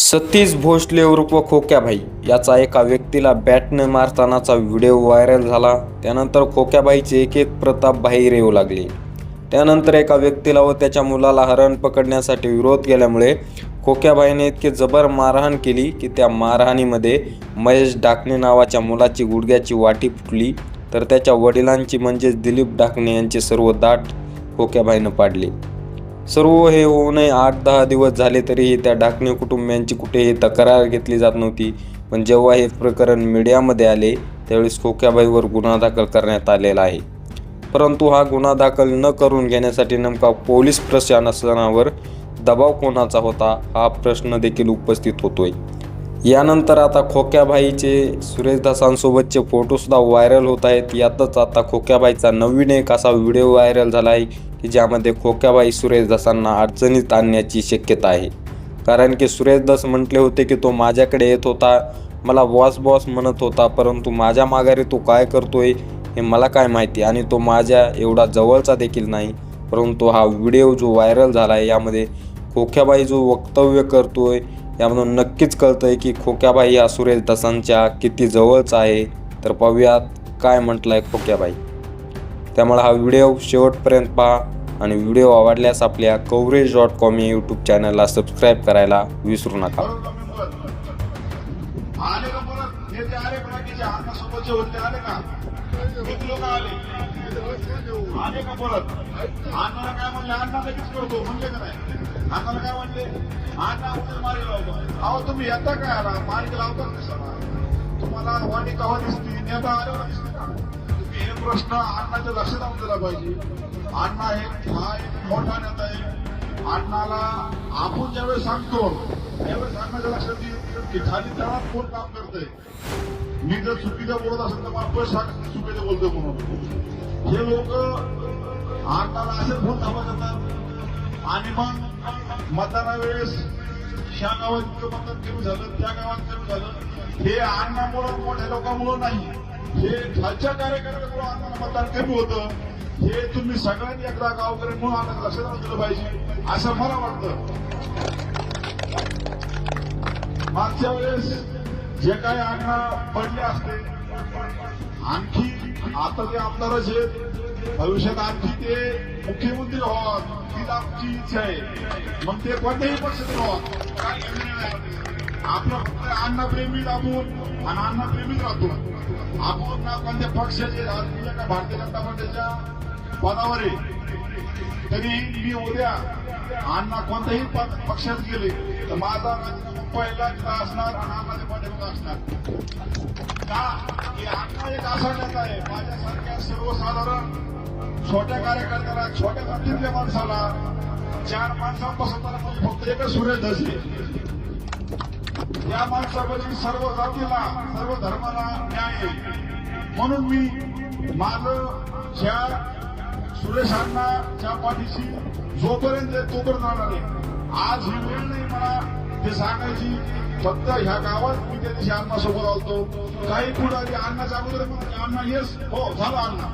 सतीश भोसले उर्फ खोक्याबाई याचा एका व्यक्तीला बॅटने मारतानाचा व्हिडिओ व्हायरल झाला. त्यानंतर खोक्याबाईचे एक एक प्रताप बाहेर येऊ लागले. त्यानंतर एका व्यक्तीला व त्याच्या मुलाला हरण पकडण्यासाठी विरोध केल्यामुळे खोक्याबाईने इतके जबर मारहाण केली की त्या मारहाणीमध्ये महेश डाकणे नावाच्या मुलाची गुडघ्याची वाटी फुटली. तर त्याच्या वडिलांची म्हणजेच दिलीप डाकणे यांचे सर्व दाट खोक्याबाईनं पाडले. सर्व हे होऊ नये आठ दहा दिवस झाले तरीही त्या डाकणे कुटुंबियांची कुठेही तक्रार घेतली जात नव्हती. पण जेव्हा हे प्रकरण मीडियामध्ये आले त्यावेळेस खोक्याबाईवर गुन्हा दाखल करण्यात आलेला आहे. परंतु हा गुन्हा दाखल न करून घेण्यासाठी नेमका पोलीस प्रशासनावर दबाव कोणाचा होता हा प्रश्न देखील उपस्थित होतोय. यानंतर आता खोक्याबाईचे सुरेशदासांसोबतचे फोटोसुद्धा व्हायरल होत आहेत. यातच आता खोक्याबाईचा नवीन एक असा व्हिडिओ व्हायरल झाला आहे की ज्यामध्ये खोक्याबाई सुरेशदासांना अडचणीत आणण्याची शक्यता आहे. कारण की सुरेशदास म्हटले होते की तो माझ्याकडे येत होता मला बॉस बॉस म्हणत होता परंतु माझ्या माघारी तो काय करतोय हे मला काय माहिती आणि तो माझ्या एवढा जवळचा देखील नाही. परंतु हा व्हिडिओ जो व्हायरल झाला आहे यामध्ये खोक्याबाई जो वक्तव्य करतोय यामधून नक्कीच कळतंय की खोक्याबाई या सुरेश दसांच्या किती जवळच आहे. तर पाहूयात काय म्हटलंय खोक्याबाई. त्यामुळे हा व्हिडिओ शेवटपर्यंत पहा आणि व्हिडिओ आवडल्यास आपल्या कवरेज डॉट कॉम या यूट्यूब चॅनलला सबस्क्राईब करायला विसरू नका. आले का परत? आणणार काय म्हणले आणणार लगेच करतो म्हणजे काय? आम्हाला काय म्हणले आता आपण मार्ग लावतो. अहो तुम्ही येता काय आला मार्ग लावता कशाला तुम्हाला वाणी कवा दिसते? नेता आल्यावर दिसते का? तुम्ही हे प्रश्न अण्णाच्या लक्षात आणून दिला पाहिजे. अण्णा हे हा एक मोठा नेता आहे. अण्णाला आपण ज्यावेळेस सांगतो त्यावेळेस अण्णाच्या लक्षात येईल की खाली तळात कोण काम करतंय? मी जर चुकीचं बोलत असेल तर मला पैसे सांगत चुकीचं बोलतोय म्हणून. हे लोक अण्णाला असे फोन थांबा करतात. आणि मग मतदानावेळेस ह्या गावात इतकं मतदान कमी झालं त्या गावात कमी झालं हे अण्णामुळं मोठ्या लोकांमुळं नाही. हे खालच्या कार्यकर्त्यामुळं अण्णाला मतदान कमी होतं. हे तुम्ही सगळ्यांनी एकदा गावकरी म्हणून आता लक्षात दिलं पाहिजे असं मला वाटतं. मागच्या वेळेस जे काही अण्णा पडले असते आणखी आता ते आमदारच आहेत भविष्यात आणखी ते मुख्यमंत्री व्हावं हीच आमची इच्छा आहे. मग ते कोणत्याही पक्षात व्हावं काय आपलं फक्त अन्नप्रेमी प्रेमी आपण आणि अन्नप्रेमीच राहतो. आपण ना कोणत्या पक्षाचे आज भारतीय जनता पार्टीच्या पदावर आहे? तरी मी उद्या अण्णा कोणत्याही पक्षात गेले तर माझा राजीनामा पहिला असणार आणि अण्णाच्या असणार. का? की अण्णा एक असा नेता आहे. माझ्यासारख्या सर्वसाधारण छोट्या कार्यकर्त्याला छोट्या जातीतल्या माणसाला चार माणसांपासून त्याला म्हणजे फक्त एकच सुरेश धसे या माणसापाशी सर्व जातीला सर्व धर्माला न्याय आहे. म्हणून मी माझं ज्या सुरेशांना पाठीशी जोपर्यंत आहे तोपर्यंत राहणार आहे आज ही वेळ नाही मला ते सांगायची फक्त ह्या गावात मी त्या दिवशी अण्णासोबत आलतो. काही पुढे आधी अण्णाच्या अगोदर अण्णा येस हो झालं अण्णा.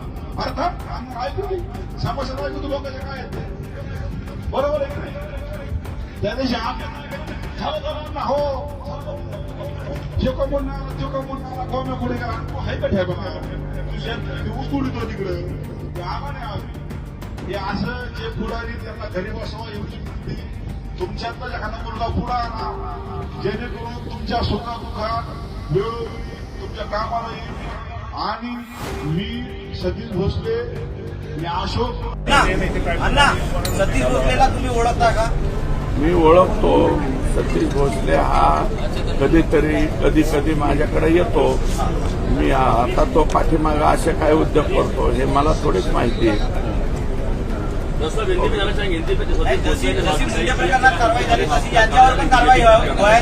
अर्थात अण्णा ऐकू दे सभासद ऐकू तू लोकांचे काय आहेत बरोबर आहे की नाही? त्या दिवशी अण्णा झालं अण्णा हो. जे का म्हणणार जे का म्हणणार कोण पुढे करा हाय आहे का ठेवा तुझ्या ऊस तोडीतो तिकडे नाही आलं. हे असं जे पुढारी त्यांना घरी बसवा एवढी बुद्धी तुमच्यातला एखादा मुलगा पुढा आणा जेणेकरून तुमच्या सुखादुखात वेळोवेळी तुमच्या कामाला येईल. आणि मी सतीश भोसले मी अशोक अण्णा सतीश भोसलेला तुम्ही ओळखता का? मी ओळखतो. सतीश भोसले हा कधीतरी कधी कधी माझ्याकडे येतो. मी आता तो पाठीमागा असे काय उद्योग करतो हे मला थोडीच माहिती आहे. जसं में झाली